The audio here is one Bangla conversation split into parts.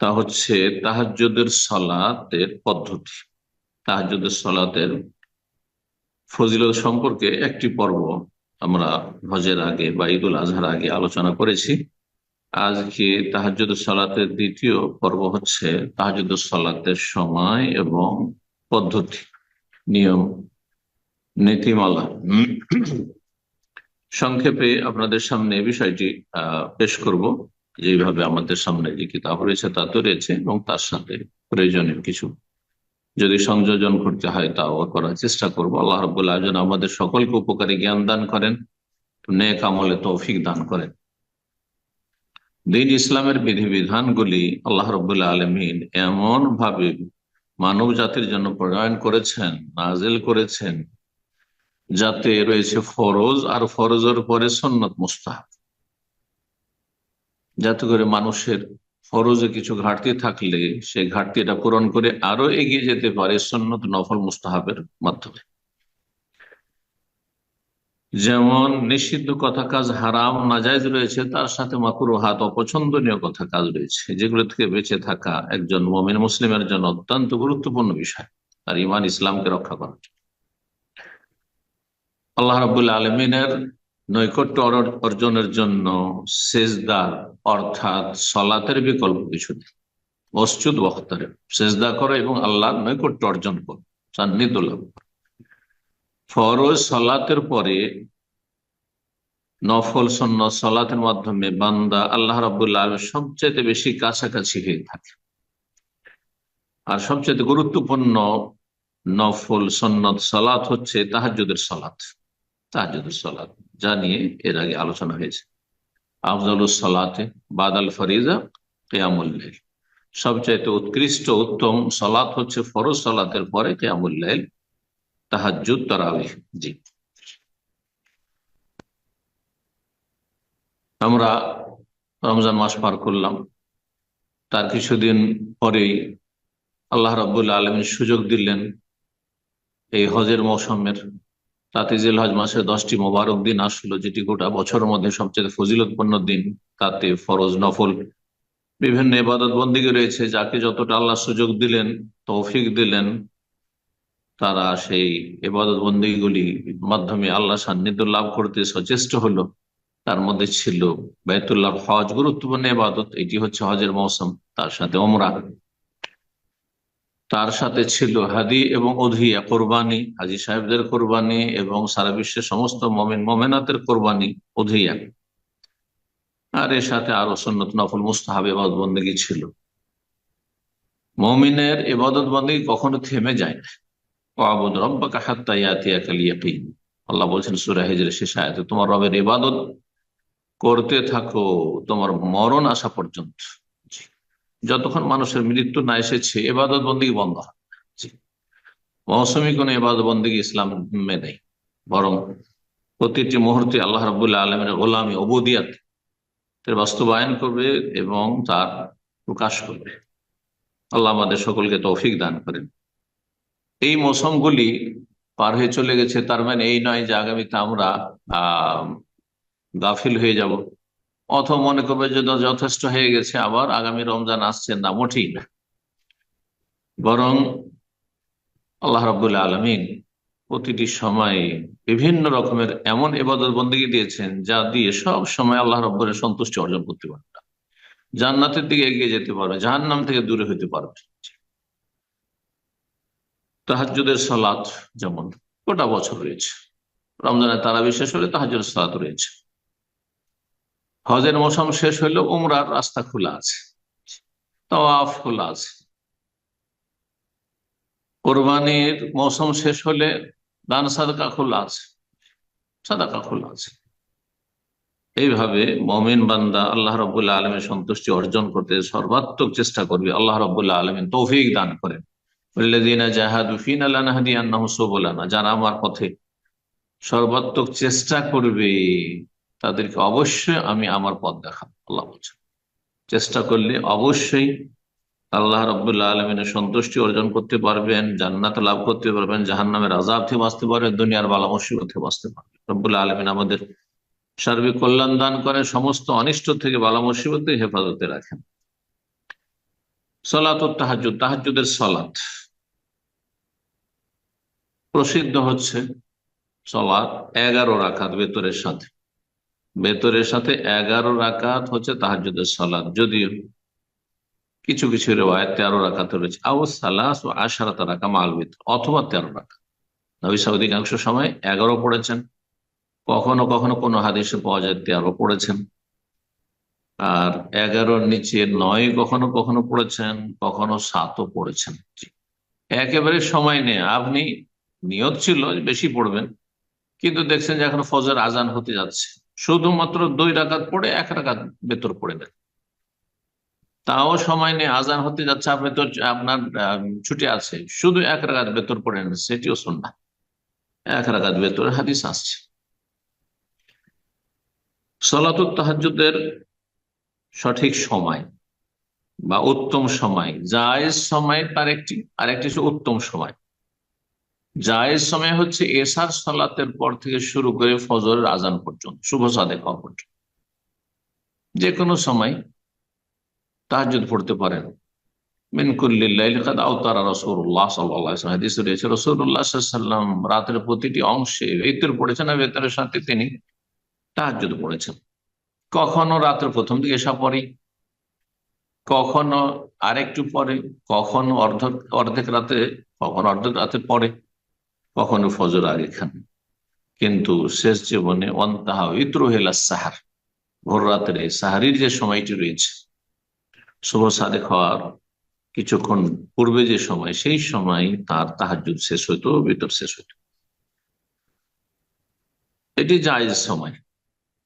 তা হচ্ছে তাহাজ্জুদের সলাতের পদ্ধতি। তাহাজ্জুদের সলাতের ফজিলত সম্পর্কে একটি পর্ব আমরা হজের আগে বা ঈদুল আজহার আগে আলোচনা করেছি। আজকে তাহাজুদ সালাতের দ্বিতীয় পর্ব হচ্ছে তাহাজুদ সালাতের সময় এবং পদ্ধতি, নিয়ম, নীতিমালা। সংক্ষেপে আপনাদের সামনে বিষয়টি পেশ করব। যেভাবে আমাদের সামনে যে কিতাব রয়েছে, তা তো রয়েছে এবং তার সাথে প্রয়োজনীয় কিছু যদি সংযোজন করতে হয়, তাও করার চেষ্টা করব। আল্লাহ রবুল্লাহ আমাদের সকলকে উপকারী জ্ঞান দান করেন, নেক আমলে তৌফিক দান করেন। দিন ইসলামের বিধিবিধানগুলি আল্লাহ রবুল্লাহ আলমিন এমন ভাবে মানব জাতির জন্য প্রণয়ন করেছেন, নাজেল করেছেন, যাতে রয়েছে ফরজ আর ফরজের পরে সন্নত মুস্তাহ যাতে করে মানুষের ফরজে কিছু ঘাটতি থাকলে সে ঘাটতিটা পূরণ করে আরও এগিয়ে যেতে পারে সন্নত নফল মুস্তাহাবের মাধ্যমে। যেমন নিষিদ্ধ কথা কাজ হারাম, নাজায়জ রয়েছে, তার সাথে মাকুর হাত অপছন্দনীয় কথা কাজ রয়েছে, যেগুলো থেকে বেঁচে থাকা একজন মমিন মুসলিমের জন্য অত্যন্ত গুরুত্বপূর্ণ বিষয় আর ইমান ইসলামকে রক্ষা করা আল্লাহ রাবুল্লা আলমিনের নৈকট্য অর্জনের জন্য সেজদার অর্থাৎ সলাতের বিকল্প কিছু নেই। মসজুদ বখতারে। সেজদা করো এবং আল্লাহর নৈকট্য অর্জন করো। সান্নিধ্য লাভ ফরজ সলাতের পরে নফল সন্ন সলাতের মাধ্যমে বান্দা আল্লাহ রাবুল্লাহ সবচেয়ে বেশি কাছাকাছি হয়ে থাকে। আর সবচেয়ে গুরুত্বপূর্ণ নফল, সন্নত সলাত হচ্ছে তাহাজুদের সলাত। তাহাজুদের সলাত। যা নিয়ে এর আগে আলোচনা হয়েছে। আফজাল সালাতে বাদাল ফরিজা কেয়ামুল্লাইল সবচাইতে উৎকৃষ্ট উত্তম সলাত হচ্ছে ফরজ সলাতের পরে কেয়ামুল্লাইল তাহাজুদ তারাবি জি। আমরা রমজান মাস পার করলাম। তার কিছুদিন পরেই আল্লাহ রাবুল্লাহ আলমীর সুযোগ দিলেন এই হজের মৌসুমের তাতে হজ মাসের দশটি মোবারক দিন আসলো যেটি গোটা বছরের মধ্যে সবচেয়ে ফজিলতপূর্ণ দিন। তাতে ফরজ নফল, বিভিন্ন এবাদত বন্দীকে রয়েছে, যাকে যতটা আল্লাহ সুযোগ দিলেন, তৌফিক দিলেন, তারা সেই এবাদত বন্দীগুলি মাধ্যমে আল্লাহ সান্নিধ্য লাভ করতে সচেষ্ট হলো। তার মধ্যে ছিল বেতুল্লাহ হজ, গুরুত্বপূর্ণ এবাদত এটি হচ্ছে হজের মৌসুম, তার সাথে ওমরা তার সাথে ছিল হাদি এবং অধিয়া কোরবানি, হাজি সাহেবদের কোরবানি এবং সারা বিশ্বের সমস্ত মমিন মমেনাতের কোরবানি অধিয়া আর এর সাথে আরও সন্নত নফল মুস্তাহাব এবাদত বন্দী ছিল। মমিনের এবাদত বন্দী কখনো থেমে যায় না। আল্লাহ বলছেন, সুরা শেষ আয়াতে, তোমার রবের ইবাদত করতে থাকো, তোমার মরণ আসা পর্যন্ত। যতক্ষণ মানুষের মৃত্যু না এসেছে, এবাদত বন্দী বন্ধ হয়। মৌসুমী কোন এবাদত বন্দী ইসলাম নেই। বরং প্রতিটি মুহূর্তে আল্লাহ রাবুল্লাহ আলমের গোলামী অবদিয়াত বাস্তবায়ন করবে এবং তার প্রকাশ করবে। আল্লাহ আমাদের সকলকে তৌফিক দান করেন। এই মৌসুমগুলি পার হয়ে চলে গেছে। তার মানে এই নয় যে আগামীতে আমরা, আহ, গাফিল হয়ে যাব। অথবা মনে করবে যে যথেষ্ট হয়ে গেছে, আবার আগামী রমজান আসছে না, মোটেই না। বরং আল্লাহ রাবুল্লাহ আলমিন প্রতিটি সময়ে বিভিন্ন রকমের এমন এবাদত বন্দী দিয়েছেন, যা দিয়ে সব সময় আল্লাহ রব্বরের সন্তুষ্টি অর্জন করতে পারবে। জান্নাতের দিকে এগিয়ে যেতে পারবে, জাহান্নাম থেকে দূরে হইতে পারবে। তাহাজুদের সালাত যেমন গোটা বছর রয়েছে, রমজানের তারা বিশেষ হলে তাহাজুদের সালাত রয়েছে। হজের মৌসুম শেষ হইলে, উমরার রাস্তা খোলা আছে। তওয়াফ খোলা আছে। কোরবানির মৌসুম শেষ হলে দান সাদকা খোলা আছে। সাদাকা খোলা আছে। এইভাবে মমিন বান্দা আল্লাহ রবুল্লাহ আলমের সন্তুষ্টি অর্জন করতে সর্বাত্মক চেষ্টা করবে, আল্লাহ রবুল্লাহ আলমিন তৌফিক দান করেন। যারা আমার পথে সর্বাত্মক চেষ্টা করবে তাদেরকে অবশ্যই আমি আমার পথ দেখাবো, আল্লাহ বলছেন। চেষ্টা করলে অবশ্যই আল্লাহ রবুল্লাহ আলমিনের সন্তুষ্টি অর্জন করতে পারবেন, জান্নাত লাভ করতে পারবেন জাহান নামের আজাব বাঁচতে পারবেন, দুনিয়ার বালা মুসিবত বাঁচতে পারবেন। রব্বুল্লাহ আলমিন আমাদের সার্বিক কল্যাণ দান করেন, সমস্ত অনিষ্ট থেকে বালা মুসিবত হেফাজতে রাখেন। সলাত তাহাজুদ তাহাজুদের সলাত। প্রসিদ্ধ হচ্ছে সলাত এগারো রাখাত বেতরের সাথে। বেতরের সাথে এগারো রাকাত হচ্ছে তাহাজুদের সলাদ যদিও কিছু কিছু রেওয়ায় তেরো রাকাত রয়েছে। আও সালাস ও আশারাত রাখা মাল অথবা তেরো রাখা নবী অধিকাংশ সময় এগারো পড়েছেন। কখনো কখনো কোনো হাদিসে পাওয়া যায় তেরো পড়েছেন। আর এগারোর নিচে নয় কখনো কখনো পড়েছেন, কখনো সাতও পড়েছেন। একেবারে সময় নেই আপনি নিয়ত ছিল বেশি পড়বেন, কিন্তু দেখছেন যে এখন ফজর আজান হতে যাচ্ছে। শুধুমাত্র দুই রাকাত পড়ে এক রাকাত বেতর পড়ে নেন তাও সময় নেই আজান হতে যাচ্ছে, আপনি তো, আপনার ছুটি আছে, শুধু এক রাকাত বেতর পড়ে নেন, সেটিও শুননা এক রাকাত বেতর হাদিস আসছে। সলাতুল তাহাজুদের সঠিক সময় বা উত্তম সময়, জায়েজ সময় তার একটি আর একটি উত্তম সময়। জায়েজ সময় হচ্ছে এসার সালাতের পর থেকে শুরু করে ফজরের আজান পর্যন্ত, শুভ সাদে পর্যন্ত। যে কোনো সময় তাহাজুদ পড়তে পারেন। রাতের প্রতিটি অংশে পড়েছেন আর বেতরের সাথে তিনি পড়েছেন। কখনো রাতের প্রথম দিকে এসা পড়ি, কখনো আরেকটু পরে কখনো অর্ধ, অর্ধেক রাতে, কখনো অর্ধেক রাতে পরে কখনো ফজর আগে খান কিন্তু শেষ জীবনে অন্তাহা ইত্রহেলা সাহার, ভোর রাত্রে সাহারির যে সময়টি রয়েছে, শুভ সাদে খাওয়ার কিছুক্ষণ পূর্বে যে সময়, সেই সময় তার তাহাজুদ শেষ হইতো ভিতর শেষ হইত। এটি জায়জ সময়।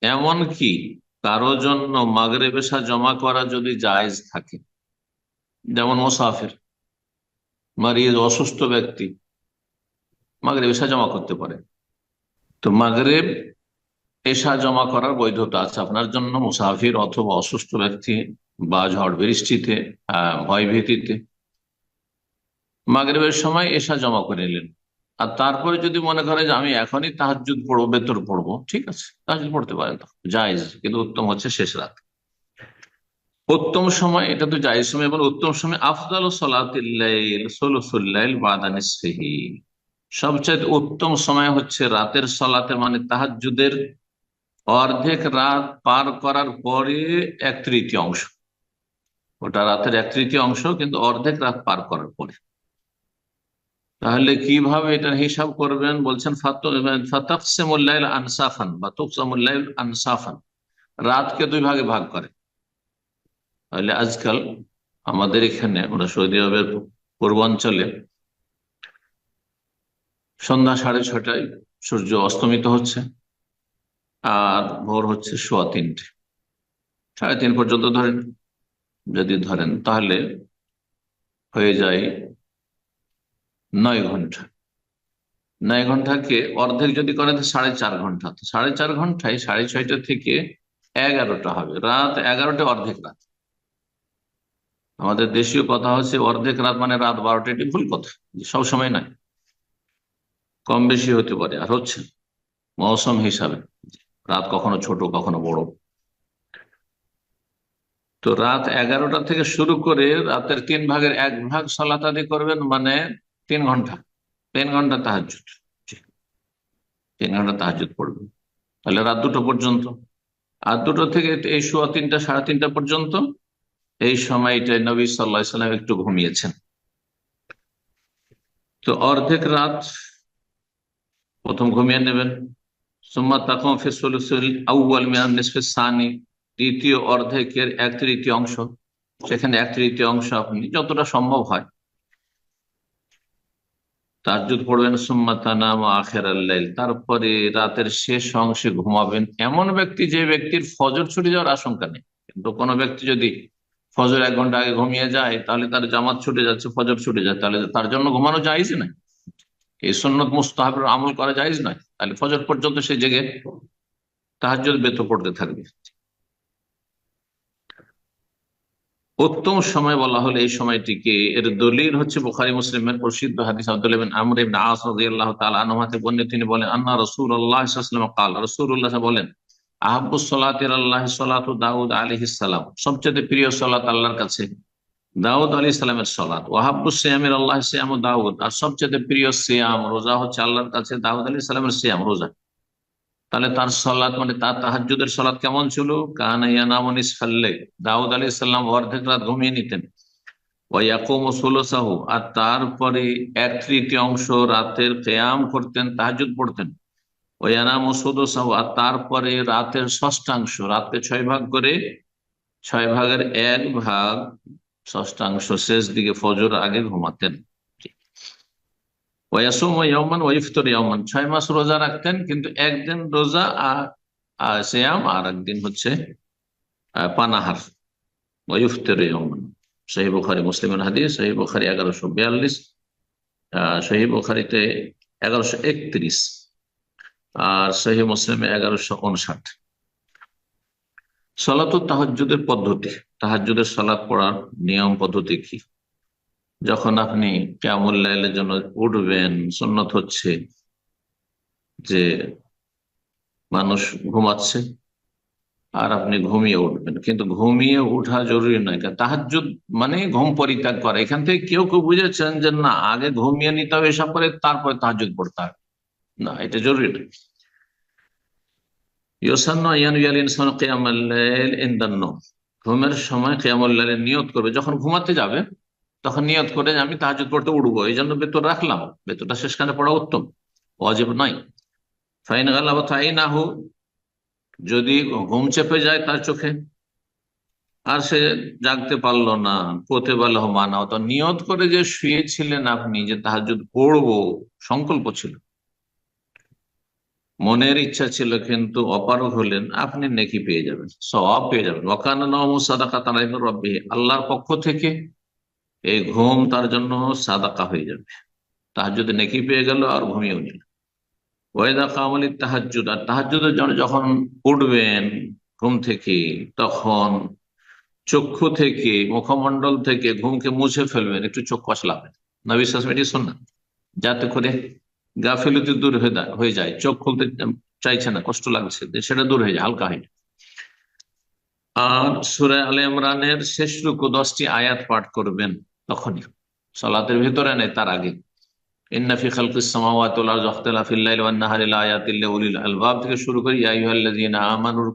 এমন কি, কারও জন্য মাগরে পেশা জমা করা যদি জায়জ থাকে, যেমন মোসাফের মারিয়ে অসুস্থ ব্যক্তি মাগরে এসা জমা করতে পারে। তো মাগরেব এসা জমা করার বৈধতা আছে আপনার জন্য। মুসাফির অথবা অসুস্থ ব্যক্তি বা ঝড় বৃষ্টিতে ভয় ভীতিতে মাগরেবের সময় এসা জমা করে নিলেন। আর তারপরে যদি মনে করে যে আমি এখনই তাহাজুদ পড়ব বেতর পড়ব, ঠিক আছে তাহাজুদ পড়তে পারেন তো। জায়জ, কিন্তু উত্তম হচ্ছে শেষ রাত। উত্তম সময়, এটা তো জায়জ সময় এবং উত্তম সময় আফদাল সলাতিল্লাইল সোলসুল্লাইল বাদানিসহি সবচেয়ে উত্তম সময় হচ্ছে রাতের সলাতে মানে তাহাজুদের অর্ধেক রাত পার করার পরে এক তৃতীয় অংশ। ওটা রাতের এক তৃতীয় অংশ, কিন্তু অর্ধেক রাত পার করার পরে। তাহলে কীভাবে এটার হিসাব করবেন? বলছেন আনসাফান, বা তুকসামুল্লাইল আনসাফান। রাতকে দুই ভাগে ভাগ করে। তাহলে আজকাল আমাদের এখানে ওরা সৌদি আরবের পূর্বাঞ্চলে সন্ধ্যা সাড়ে ছটায় সূর্য অস্তমিত হচ্ছে, আর ভোর হচ্ছে সোয়া তিনটে। সাড়ে তিন পর্যন্ত ধরেন। যদি ধরেন, তাহলে হয়ে যায় নয় ঘণ্টা। নয় ঘন্টাকে অর্ধেক যদি করেন সাড়ে চার ঘণ্টা। সাড়ে চার ঘন্টায় সাড়ে ছয়টা থেকে এগারোটা হবে। রাত এগারোটা, অর্ধেক রাত। আমাদের দেশীয় কথা হচ্ছে, অর্ধেক রাত মানে রাত বারোটা, এটি ভুল কথা। সব সময় নয়। কম বেশি হতে পারে, আর হচ্ছে মৌসুম হিসাবে। রাত কখনো ছোট, কখনো বড়। তো রাত এগারোটা থেকে শুরু করে রাতের তিন ভাগের এক ভাগ সলাতাদি করবেন মানে তিন ঘণ্টা। তিন ঘণ্টা তাহাজুদ তিন ঘণ্টা তাহাজুদ পড়বেন। তাহলে রাত দুটো পর্যন্ত। আর দুটো থেকে এই সোয়া তিনটা, সাড়ে তিনটা পর্যন্ত এই সময়টা নবী সাল্লাহ সাল্লাম একটু ঘুমিয়েছেন। তো অর্ধেক রাত প্রথম ঘুমিয়ে নেবেন। সোম্মা তাকম ফেসুল আউ্বাল মিয়ান সানি, দ্বিতীয় অর্ধেকের এক তৃতীয় অংশ। সেখানে এক তৃতীয় অংশ আপনি যতটা সম্ভব হয়। তার তাজুদ পড়বেন সুম্মাতানাম আখের আল্লাইল তারপরে রাতের শেষ অংশে ঘুমাবেন। এমন ব্যক্তি যে ব্যক্তির ফজর ছুটে যাওয়ার আশঙ্কা নেই। কিন্তু কোনো ব্যক্তি যদি ফজর এক ঘণ্টা আগে ঘুমিয়ে যায়, তাহলে তার জামাত ছুটে যাচ্ছে, ফজর ছুটে যায়। তাহলে তার জন্য ঘুমানো যাইজ না এই সন্ন্যত মুস্তাহাবের আমল করা যাইজ নয় তাহলে ফজর পর্যন্ত সে জেগে তাহাজ বেত পড়তে থাকবে উত্তম সময় বলা হলে এই সময়টিকে এর দলিল হচ্ছে বুখারি মুসলিমের প্রসিদ্ধ হাদিস আব্দুল আমর ইবনে আস রাদিয়াল্লাহু তাআলা আনহু বর্ণিত তিনি বলেন আন্না রাসূলুল্লাহ সাল্লাল্লাহু আলাইহি ওয়াসাল্লাম قال রাসূলুল্লাহ বলেন আহাব্বুস সালাতির আল্লাহ সালাতু দাউদ আলাইহিস সালাম সবচেয়ে প্রিয় সালাত আল্লাহর কাছে দাউদ আলী ইসলামের সলাদ ওয়াহাবু সিয়ামের আল্লাহ সিয়াম দাউদ। আর সবচেয়ে প্রিয় সিয়াম, রোজা হচ্ছে আল্লাহর কাছে দাউদ আলী ইসলামের সিয়াম, রোজা। তাহলে তার সলাদ মানে তার তাহাজুদের সলাদ কেমন ছিল? কানাইয়ানামন ইসফাল্লে দাউদ আলী ইসলাম অর্ধেক রাত ঘুমিয়ে নিতেন। ওয়াকুম ষোলসাহু আর তারপরে এক তৃতীয় অংশ রাতের কেয়াম করতেন তাহাজুদ পড়তেন। ওই আনাম ওয়ানাম ষোলসাহু আর তারপরে রাতের ষষ্ঠাংশ রাতকে ছয় ভাগ করে, ছয় ভাগের এক ভাগ ষষ্ঠাংশ শেষ দিকে ফজর আগে ঘুমাতেন। ওয়াসুম ইয়ামান ওয়াইফতর ইয়ামান ছয় মাস রোজা রাখতেন, কিন্তু একদিন রোজা আর শ্যাম আর একদিন হচ্ছে পানাহার। ওয়ুফতর ইয়ামান সহি বুখারি, মুসলিমের হাদিস সহি বুখারি এগারোশো বিয়াল্লিশ সহি বুখারিতে এগারোশো একত্রিশ, আর সহি মুসলিমে এগারোশো উনষাট সলাত তাহাজুদের পদ্ধতি। তাহাজুদের সালাদ পড়ার নিয়ম পদ্ধতি কি? যখন আপনি ক্যামুল্লাইলের জন্য উঠবেন সন্ন্যত হচ্ছে যে মানুষ ঘুমাচ্ছে আর আপনি ঘুমিয়ে উঠবেন। কিন্তু ঘুমিয়ে উঠা জরুরি নয় তাহাজুদ মানে ঘুম পরিত্যাগ করা। এখান থেকে কেউ কেউ বুঝেছেন যে না, আগে ঘুমিয়ে নিতে হবে, এসব করে তারপরে তাহাজুদ পড়তে হবে। না, এটা জরুরি নয়। ঘুমের সময় কেয়ামুল্লাইলের নিয়ত করবে। যখন ঘুমাতে যাবে, তখন নিয়ত করে আমি তাহাজুদ পড়তে উঠবো। এই জন্য বেতর রাখলাম। বেতরটা শেষখানে পড়া উত্তম। অজীব নয় ফাইন গাল্লা তাই না হোক যদি ঘুম চেপে যায় তার চোখে। আর সে জাগতে পারল না পোতে পারল মানা তো নিয়ত করে যে শুয়েছিলেন আপনি, যে তাহাজুদ পড়ব, সংকল্প ছিল। মনের ইচ্ছা ছিল কিন্তু অপারগ হলেন, আপনি নেকি পেয়ে যাবেন সব পেয়ে যাবেন। ওকানা সাদাকা রব্বি, আল্লাহর পক্ষ থেকে এই ঘুম তার জন্য সাদাকা হয়ে যাবে। তাহার যদি নেকি পেয়ে গেল আর ঘুমিয়েও নিল। ওয়েদা কামলি তাহাজুদ আর তাহাজুদের জন্য যখন উঠবেন ঘুম থেকে, তখন চক্ষু থেকে মুখমন্ডল থেকে ঘুমকে মুছে ফেলবেন, একটু চোখ কষলাবেন। না বিশ্বাস মেটি শোন না যাতে করে গাফিলতি দূর হয়ে যায় চোখ খুলতে চাইছে না, কষ্ট লাগছে, সেটা দূর হয়ে যায়, হালকা হয়ে আর সুরে আলে ইমরানের শেষ রুকু দশটি আয়াত পাঠ করবেন তখনই। সলাতের ভিতরে নেই, তার আগে। লিউলিল আলবাব। থেকে শুরু আমানু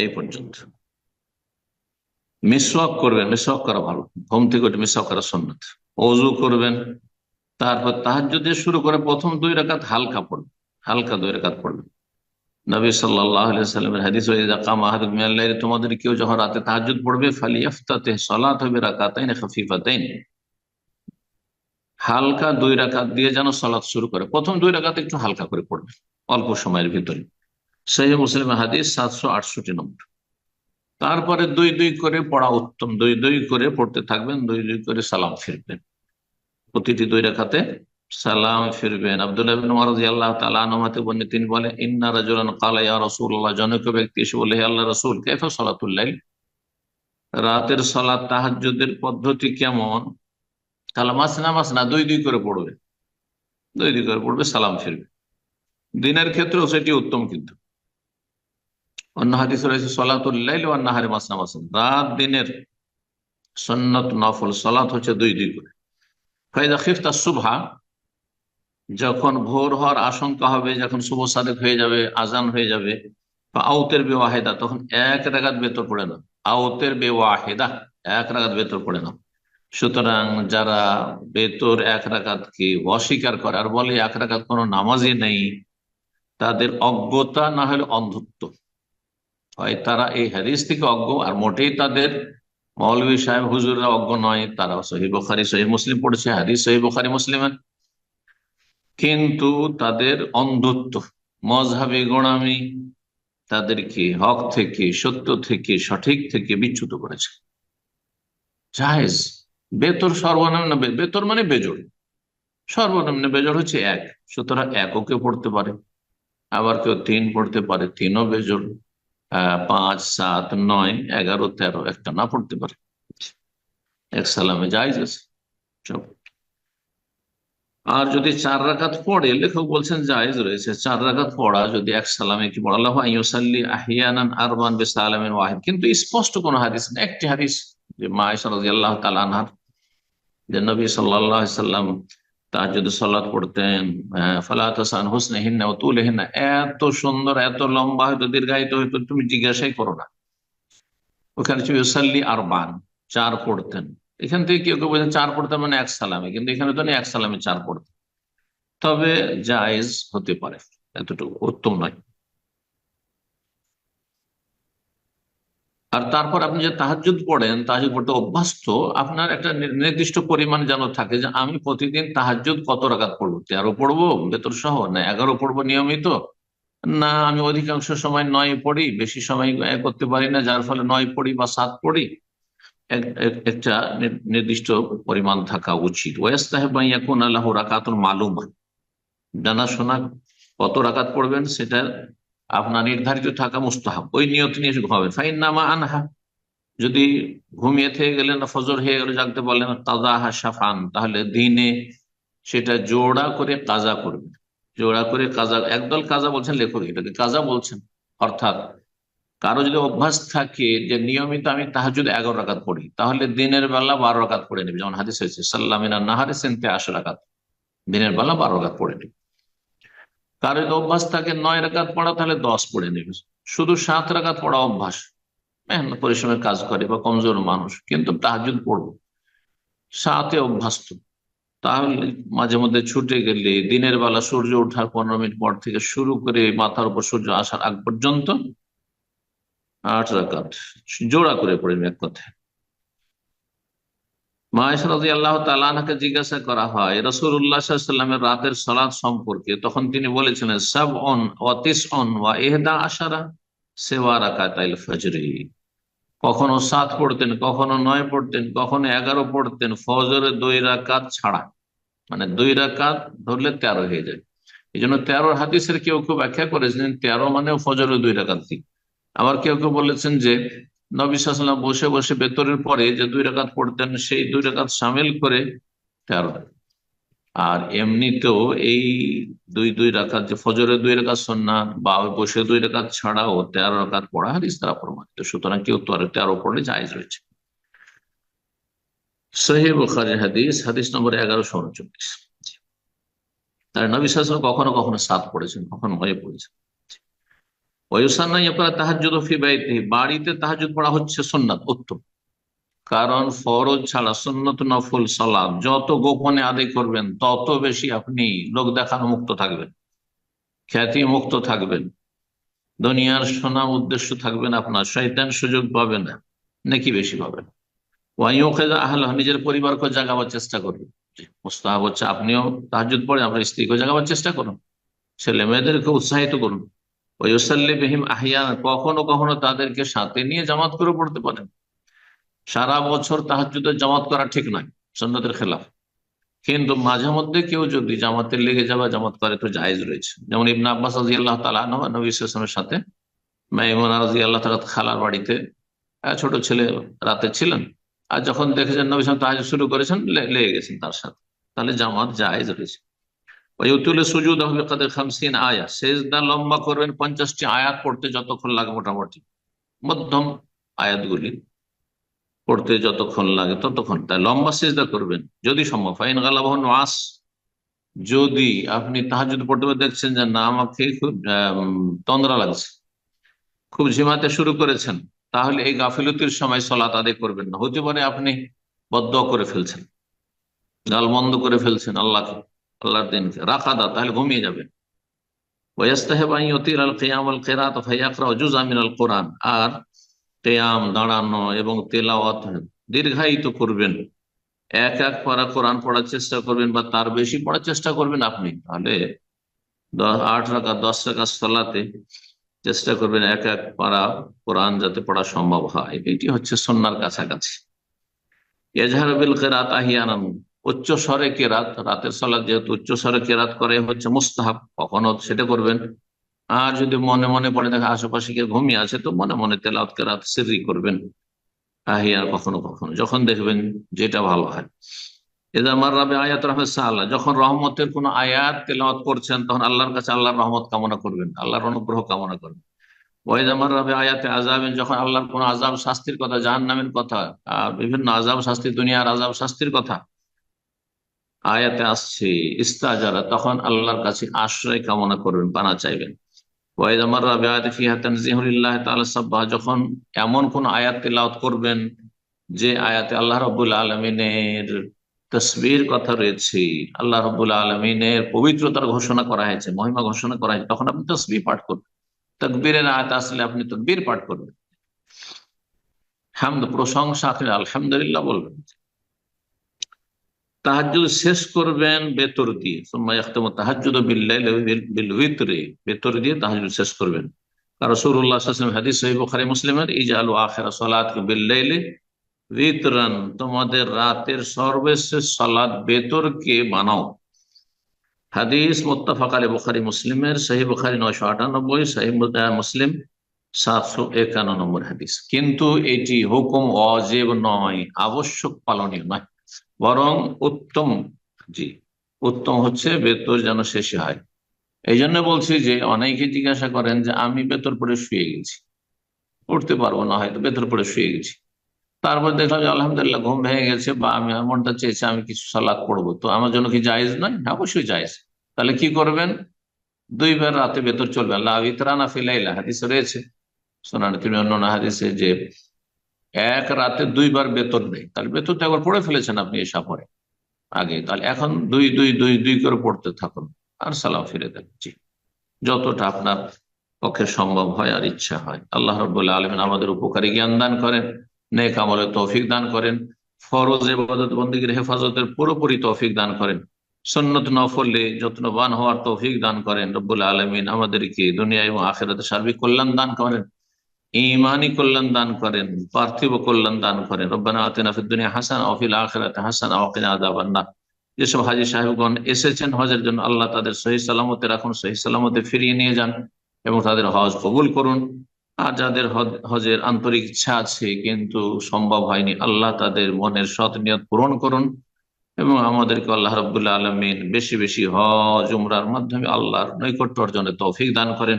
এই পর্যন্ত। মিসওয়াক করবেন মিসওয়াক করা ভালো। ঘুম থেকে উঠে মিসওয়াক করা সুন্নাত ওযু করবেন, তারপর তাহাজ্জুদ দিয়ে শুরু করে প্রথম দুই রাকাত হালকা পড়বেন, হালকা দুই রাকাত পড়বেন। নবী সাল্লামের হাদিস হয়ে তোমাদের কেউ যখন রাতে তাহাজুদ পড়বে ফালিয়াফতাতে সলাত হবে রাকাতাইন খাফিফাতাইন। হালকা দুই রাকাত দিয়ে যেন সলাৎ শুরু করে। প্রথম দুই রাকাত একটু হালকা করে পড়বে অল্প সময়ের ভিতরে। সেই মুসলিম হাদিস সাতশো আটষট্টি নম্বর। তারপরে দুই দুই করে পড়া উত্তম। দুই দুই করে পড়তে থাকবেন, দুই দুই করে সালাম ফিরবেন। প্রতিটি দুই রেখাতে সালাম ফিরবেন। আব্দুল্লাহ তিনি বলেন, ইন্না রাজুলান কালা রসুল্লাহ জনক ব্যক্তি এসে বলে আল্লাহ রসুল কেফা সালাতুল্লাহ রাতের সালাত তাহাজুদের পদ্ধতি কেমন? তাহলে মাসনা মাসনা দুই দুই করে পড়বে। দুই দুই করে পড়বে, সালাম ফিরবে। দিনের ক্ষেত্রেও সেটি উত্তম কিন্তু। অন্য হাদিস রয়েছে সলাতুল্লাহ অন্নাহারে মাসনা মাসন রাত দিনের সন্নত নফল সলাত হচ্ছে দুই দুই করে। ফাইদা খিফতা সুভা যখন ভোর হওয়ার আশঙ্কা হবে, যখন শুভ সাদেক হয়ে যাবে, আজান হয়ে যাবে, বা আউতের বেওয়াহেদা, তখন এক রাগাত বেতর পড়ে না আউতের বেওয়াহেদা, এক রাগাত বেতর পড়ে না সুতরাং যারা বেতর এক রাকাতকে অস্বীকার করে, আর বলে এক রাকাত কোনো নামাজই নেই, তাদের অজ্ঞতা না হলে অন্ধত্ব। হয় তারা এই হাদিস থেকে অজ্ঞ, আর মোটেই তাদের মৌলভী সাহেব, হুজুররা অজ্ঞ নয় তারা সহি বখারি, সহি মুসলিম পড়েছে, হাদিস সহি বখারি, মুসলিমের। কিন্তু তাদের অন্ধত্ব, মজহাবে গোড়ামি তাদেরকে হক থেকে, সত্য থেকে, সঠিক থেকে বিচ্যুত করেছে। জাহেজ, বেতর সর্বনিম্ন, বেতর মানে বেজোড়। সর্বনিম্ন বেজোড় হচ্ছে এক, সুতরাং একও কেউ পড়তে পারে, আবার কেউ তিন পড়তে পারে, তিনও বেজোড়। পাঁচ, সাত, নয়, এগারো, তেরো, একটা না, পড়তে পারে। এক সালামে যাই আছে। আর যদি চার রাকাত পড়ে, লেখক বলছেন জায়েজ রয়েছে। চার রাকাত পড়া যদি এক সালামে কি পড়া, আল্লাহ ইউসাল্লি আহিয়ানান আরবান বে কিন্তু স্পষ্ট কোন হাদিস না একটি হাদিস যে মা আল্লাহ তালানহার যে নবী সাল্লাহ সাল্লাম তার যদি পড়তেন ফলাত হাসান হোসনে হিন্না ও তুলে হিন্না এত সুন্দর, এত লম্বা হয়তো দীর্ঘায়িত হয়তো তুমি জিজ্ঞাসাই করো না। ওখানে ছিল সাল্লি আর বান চার পড়তেন। এখান থেকে কেউ কেউ বলছেন চার পড়তেন মানে এক সালামে, কিন্তু এখানে তো এক সালামে চার পড়তেন তবে জায়েজ হতে পারে, এতটুকু, উত্তম নয়। আর তারপর আপনি যে তাহাজুদ পড়েন তাহাজুদ পড়তে অভ্যস্ত, আপনার একটা নির্দিষ্ট পরিমাণ যেন থাকে যে আমি প্রতিদিন তাহাজুদ কত রাগাত পড়ব? তেরো পড়ব বেতর সহ? না, এগারো পড়ব নিয়মিত? না, আমি অধিকাংশ সময় নয় পড়ি, বেশি সময় করতে পারি না, যার ফলে নয় পড়ি বা সাত পড়ি। একটা নির্দিষ্ট পরিমাণ থাকা উচিত। ওয়াস্তাহেবাইয়াকুন আল্লাহ রাকাতুল মালুম জানাশোনা কত রাকাত পড়বেন সেটা আপনার নির্ধারিত থাকা মুস্তাহাব, ওই নিয়ত নিয়ে ঘুমাবেন ফাইন নামা আনহা, যদি ঘুমিয়ে থেকে গেলেন ফজর হয়ে গেলে জানতে বললেন তাজাহা সাফান তাহলে দিনে সেটা জোড়া করে কাজা করবে। জোড়া করে কাজা, একদল কাজা বলছেন লেখক, এটাকে কাজা বলছেন। অর্থাৎ কারও যদি অভ্যাস থাকে যে নিয়মিত আমি তাহাজুদ এগারো রাকাত পড়ি, তাহলে দিনের বেলা বারো রাকাত পড়ে নেবে। যেমন হাদিস হয়েছে, সাল্লামিনা নাহারে সেনতে আশো রাকাত, দিনের বেলা বারো রাকাত পড়ে নেবে। কারও যদি অভ্যাস থাকে নয় রাকাত পড়া, তাহলে দশ পড়ে নেবে। শুধু সাত রাকাত পড়া অভ্যাস। মেহনত, পরিশ্রমের কাজ করে বা কমজোর মানুষ, কিন্তু তাহাজুদ পড়ব। সাথে অভ্যস্ত। তাহলে মাঝে মধ্যে ছুটে গেলে দিনের বেলা সূর্য ওঠার পনেরো মিনিট পর থেকে শুরু করে মাথার উপর সূর্য আসার আগ পর্যন্ত আট রাকাত জোড়া করে পড়ে এক কথায়। আল্লাহ তালাকে জিজ্ঞাসা করা হয় রসুল উল্লাহামের রাতের সলাদ সম্পর্কে। তখন তিনি বলেছিলেন সব অন অতিস অন ওয়া এহদা আশারা সেবা রাকাতাইল ফজরি। কখনো সাত পড়তেন, কখনো নয় পড়তেন, কখনো এগারো পড়তেন, ফজরে দুই রাকাত ছাড়া। মানে দুই রাকাত ধরলে তেরো হয়ে যায়। এই জন্য তেরো হাদিসের কেউ কেউ ব্যাখ্যা করেছেন, তেরো মানে ফজরে দুই রাকাত দিক আবার কেউ কেউ বলেছেন যে নবিসাল্লাম বসে বসে বেতরের পরে যে দুই রেখাত পড়তেন, সেই দুই রেখাত সামিল করে তেরো আর এমনিতেও এই দুই দুই রাখাত যে ফজরের দুই রেখাত সন্ন্যাত বা বসে দুই রেখাত ছাড়াও তেরো রাখাত পড়া হাদিস তারা প্রমাণিত। সুতরাং কেউ তো আর তেরো পড়লে জায়জ রয়েছে। সহিব হাদিস হাদিস নম্বর এগারোশো উনচল্লিশ। তার নবী কখনো কখনো সাত পড়েছেন, কখনো হয়ে পড়েছেন। বাড়িতে তাহাজুদ পড়া হচ্ছে সোননাথ উত্তম। কারণ ফরজ ছাড়া সন্ন্যত নফল সালাম যত গোপনে আদায় করবেন, তত বেশি আপনি লোক দেখানো মুক্ত থাকবেন, খ্যাতি মুক্ত থাকবেন, দুনিয়ার সোনাম উদ্দেশ্য থাকবেন আপনার শৈতান সুযোগ পাবে না, নাকি বেশি পাবেন আহল নিজের পরিবারকে জাগাবার চেষ্টা করবেন। মুস্তাহাব হচ্ছে, আপনিও তাহাজুদ পড়ে আপনার স্ত্রীকে জাগাবার চেষ্টা করুন, ছেলে মেয়েদেরকে উৎসাহিত করুন। ওয়ুসাল্লিবিহিম আহিয়ান, কখনো কখনো তাদেরকে সাথে নিয়ে জামাত করে পড়তে পারেন। সারা বছর তাহাজুদের জামাত করা ঠিক নয় সন্ন্যতের খেলাফ। কিন্তু মাঝে মধ্যে কেউ যদি জামাতের লেগে যাওয়া জামাত করে তো জায়েজ রয়েছে। যেমন ইবনা আব্বাস রাজি আল্লাহ তালা নবী সাথে। মাইমুনা রাজি আল্লাহ তালা খালার বাড়িতে ছোট ছেলে রাতে ছিলেন। আর যখন দেখেছেন নবী সালাম তাহাজ শুরু করেছেন লেগে গেছেন তার সাথে। তাহলে জামাত জায়েজ রয়েছে। সুজুদ হবে কাদের খামসিন আয়া সেজদা লম্বা করবেন পঞ্চাশটি আয়াত পড়তে যতক্ষণ লাগে মোটামুটি। মধ্যম আয়াতগুলি পড়তে যতক্ষণ লাগে ততক্ষণ। তাই লম্বা সেজদা করবেন যদি সম্ভব। ফাইন গালাবহন ওয়াস যদি আপনি তাহাজুদ পড়তে দেখছেন যে না, আমাকে খুব তন্দ্রা লাগছে, খুব ঝিমাতে শুরু করেছেন, তাহলে এই গাফিলতির সময় সলাত আদায় করবেন না। হতে পারে আপনি বদ্ধ করে ফেলছেন। গাল বন্ধ করে ফেলছেন আল্লাহকে। আল্লাহর দিনকে রাখাদা তাহলে ঘুমিয়ে যাবে। কোরআন। আর কেয়াম দাঁড়ানো এবং তেলাওয়াত দীর্ঘায়িত করবেন। এক এক পারা কোরআন পড়ার চেষ্টা করবেন বা তার বেশি পড়ার চেষ্টা করবেন আপনি। তাহলে আট রাখা দশ টাকা সলাতে চেষ্টা করবেন এক এক পারা কোরআন যাতে পড়া সম্ভব হয়। এটি হচ্ছে সন্ন্যার কাছাকাছি। এজাহারবিল কেরাত আহিয়ানান। উচ্চ স্বরে কেরাত, রাতের সলাদ যেহেতু উচ্চ স্বরে কেরাত করে হচ্ছে মুস্তাহাব, কখনো সেটা করবেন। আর যদি মনে মনে পড়ে দেখা আশেপাশে কেউ ঘুমিয়ে আছে, তো মনে মনে তেলাত কেরাত সিরি করবেন। আহিয়ার কখনো কখনো, যখন দেখবেন যেটা ভালো হয়। এজা মাররাবে আয়াত রহমত আল্লাহ যখন রহমতের কোন আয়াত তেলাওয়াত করছেন, তখন আল্লাহর কাছে আল্লাহর রহমত কামনা করবেন, আল্লাহর অনুগ্রহ কামনা করবেন। ওয়াইদা মাররাবে আয়াতে আজাবেন যখন আল্লাহর কোন আজাব শাস্তির কথা জাহান নামের কথা, আর বিভিন্ন আজাব শাস্তি, দুনিয়ার আজাব শাস্তির কথা আয়াতে আসছে, ইস্তাজারা, তখন আল্লাহর কাছে আশ্রয় কামনা করবেন, পানা চাইবেন। যখন এমন কোন আয়াত তেলাওয়াত করবেন যে আয়াতে আল্লাহ রবুল আলমিনের তসবির কথা রয়েছে, আল্লাহ রবুল আলমিনের পবিত্রতার ঘোষণা করা হয়েছে, মহিমা ঘোষণা করা হয়েছে, তখন আপনি তসবির পাঠ করবেন। তকবীরের আয়াত আসলে আপনি তকবীর পাঠ করবেন। হামদ, প্রশংসা আলহামদুলিল্লাহ বলবেন। তাহাজুদ শেষ করবেন বেতর দিয়ে। তাহাজুদ বিল্লাইলে বেতর দিয়ে তাহাজুদ শেষ করবেন। কারণ সৌরুল্লাহ হাদিস বুখারী মুসলিমের এই আলু আখেরা সলাত বিল্লাইলে বিতরান তোমাদের রাতের সর্বশেষ সালাদ বেতরকে বানাও। হাদিস মোত্তাফাক আলী বুখারি মুসলিমের সহি বুখারি নয়শো আটানব্বই সহি মুসলিম সাতশো একান্ন নম্বর হাদিস। কিন্তু এটি হুকুম অজেব নয়, আবশ্যক পালনীয় নয়। বরং উত্তম জি, উত্তম হচ্ছে বেতর যেন শেষে হয়। এই জন্য বলছি যে অনেকে জিজ্ঞাসা করেন যে আমি বেতর পরে শুয়ে গেছি। উঠতে পারব না, হয়তো বেতর পরে শুয়ে গেছি। তারপর দেখলাম যে আলহামদুলিল্লাহ ঘুম ভেঙে গেছে বা আমি মনটা চেয়েছে, আমি কিছু সালাদ পড়ব। তো আমার জন্য কি জায়েজ নয়? না, অবশ্যই জায়েজ। তাহলে কি করবেন? দুই দুইবার রাতে ভেতর চলবে। আল্লাহ ইতরানা ফিলাইলা হাদিস রয়েছে। শোনান তুমি অন্য হাদিসে যে এক রাতে দুইবার বেতন নেই। তাহলে বেতন তো একবার পড়ে ফেলেছেন আপনি এসা পরে আগে, তাহলে এখন দুই দুই দুই দুই করে পড়তে থাকুন। আর সালাম ফিরে দেন। জি। যতটা আপনার পক্ষে সম্ভব হয় আর ইচ্ছা হয়। আল্লাহ রবাহ আলমিন আমাদের উপকারী জ্ঞান দান করেন, নেক আমলের তৌফিক দান করেন, ফরজ এবাদত বন্দীগীর হেফাজতের পুরোপুরি তৌফিক দান করেন, সন্নত নফলে যত্নবান হওয়ার তৌফিক দান করেন। রব্বুল আলমিন আমাদেরকে দুনিয়া এবং আখেরাতে সার্বিক কল্যাণ দান করেন। ইমানি কল্যাণ দান করেন, পার্থিব কল্যাণ দান করেন। রব্বানা আতেনা দুনিয়া হাসান অফিল আখেরাতে হাসান আওয়াকিনা আদাবান্না যেসব হাজি সাহেবগণ এসেছেন হজের জন্য, আল্লাহ তাদের সহি সালামতে রাখুন, সহি সালামতে ফিরিয়ে নিয়ে যান এবং তাদের হজ কবুল করুন। আর যাদের হজের আন্তরিক ইচ্ছা আছে কিন্তু সম্ভব হয়নি, আল্লাহ তাদের মনের সৎ নিয়ত পূরণ করুন এবং আমাদেরকে আল্লাহ রবুল্লাহ আলমিন বেশি বেশি হজ, উমরার মাধ্যমে আল্লাহর নৈকট্য অর্জনের তৌফিক দান করেন।